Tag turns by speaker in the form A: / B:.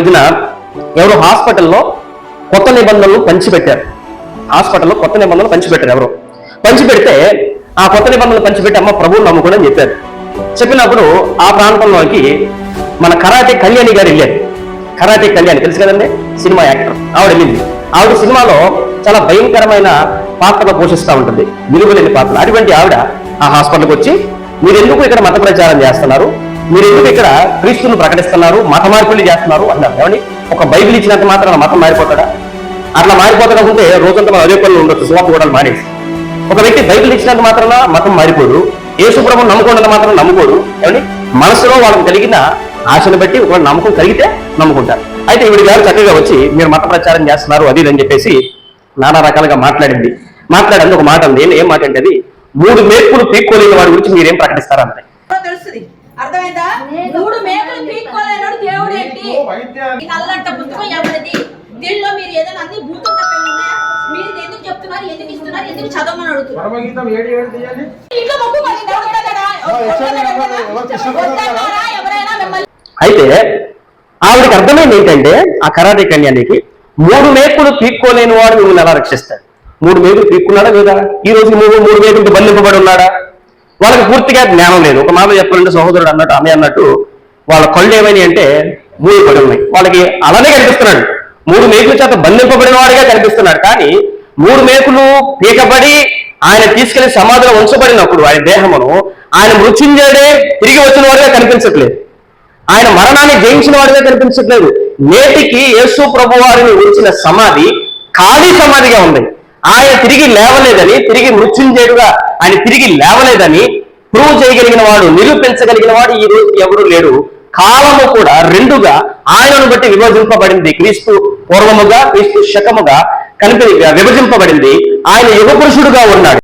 A: మధ్యన ఎవరు హాస్పిటల్లో కొత్త నిబంధనలు పంచిపెట్టారు. హాస్పిటల్లో కొత్త నిబంధనలు పంచిపెట్టారు ఎవరు? పంచిపెడితే ఆ కొత్త నిబంధనలు పంచిపెట్టి అమ్మ ప్రభువుని నమ్ముకోండి అని చెప్పారు. చెప్పినప్పుడు ఆ ప్రాంతంలోకి మన కరాటే కళ్యాణి గారు వెళ్ళారు. కరాటే కళ్యాణి తెలుసు కదండి? Cinema actor. ఆవిడ వెళ్ళింది. ఆవిడ సినిమాలో చాలా భయంకరమైన పాత్రను పోషిస్తూ ఉంటుంది. విలువలేని పాత్ర అటువంటి ఆవిడ ఆ హాస్పిటల్కి వచ్చి మీరు ఎందుకు ఇక్కడ మత ప్రచారం చేస్తున్నారు? మీరు ఎందుకు ఇక్కడ క్రీస్తును ప్రకటిస్తున్నారు? మత మార్పులు చేస్తున్నారు అన్నారు ఏమండి? ఒక బైబిల్ ఇచ్చినంత మాత్రం మతం మారిపోతాడా? అట్లా మారిపోతాడనుకుంటే రోజంతా మనం అదే పనులు ఉండొచ్చు సువార్త కూడా మానేసి. ఒక వ్యక్తి బైబిల్ ఇచ్చినంత మాత్రాన మతం మారిపోడు యేసుప్రభు నమ్ముకున్నంత మాత్రం నమ్ముకోడు ఏమండి? మనసులో వాళ్ళకి కలిగిన ఆశను బట్టి ఒక నమ్మకం కలిగితే నమ్ముకుంటారు. అయితే ఈవిడ గారు చక్కగా వచ్చి మీరు మత ప్రచారం చేస్తున్నారు అది అని చెప్పేసి నానా రకాలుగా మాట్లాడింది మాట్లాడింది ఒక మాట ఉంది ఏం- మాట అంటే అది మూడు మేర్పులు పీక్కోలేని వాడి గురించి మీరేం ప్రకటిస్తారా
B: అర్థమైందా? మూడు మేకలు పీక్కోలేనాడు దేవుడు ఏంటి? ఈ నల్లంట పుస్తకం ఎవరిది? దీనిలో మీరు ఏదైనా అన్ని భూతం తప్పే ఉన్నాయా? మీరు ఇది ఎందుకు చెప్తున్నారు? ఎందుకు ఇస్తున్నారు? ఎందుకు చదవమని అడుగుతున్నారు? ఇంట్లో ఎవరైనా మిమ్మల్ని
A: అయితే ఆవిడకి అర్థమైంది ఏంటంటే ఆ కరాటే కన్యానికి మూడు మేకులు పీక్కోలేని వాడు మిమ్మల్ని ఎలా రక్షిస్తాడు? మూడు మేకులు పీక్కున్నాడా లేదా? ఈ రోజు మూడు మూడు మేకులతో బంధింపబడి ఉన్నాడా? వాళ్ళకి పూర్తిగా జ్ఞానం లేదు. ఒక మాట చెప్పాలంటే సహోదరుడు అన్నట్టు ఆమె అన్నట్టు వాళ్ళ కళ్ళు ఏమని అంటే మూడు పడి ఉన్నాయి. వాళ్ళకి అలానే కనిపిస్తున్నాడు. మూడు మేకుల చేత బంధింపబడిన వాడిగా కనిపిస్తున్నాడు. కానీ మూడు మేకులు పీకబడి ఆయన తీసుకెళ్ళి సమాధిలో ఉంచబడినప్పుడు ఆయన దేహమును ఆయన మృత్యుంజయుడే తిరిగి వచ్చిన వాడిగా కనిపించట్లేదు. ఆయన మరణాన్ని జయించిన వాడిగా కనిపించట్లేదు. నేటికి యేసు ప్రభు వారిని ఉంచిన సమాధి ఖాళీ సమాధిగా ఉంది. ఆయన తిరిగి లేవలేదని తిరిగి మృత్యుంజయుడుగా ఆయన తిరిగి లేవలేదని ప్రూవ్ చేయగలిగిన వాడు నిరూపించగలిగిన వాడు ఈ రోజు ఎవరు లేడు. కాలము కూడా రెండుగా ఆయనను బట్టి విభజింపబడింది. క్రీస్తు పూర్వముగా క్రీస్తు శకముగా కనిపి విభజింపబడింది. ఆయన యుగ పురుషుడుగా ఉన్నాడు.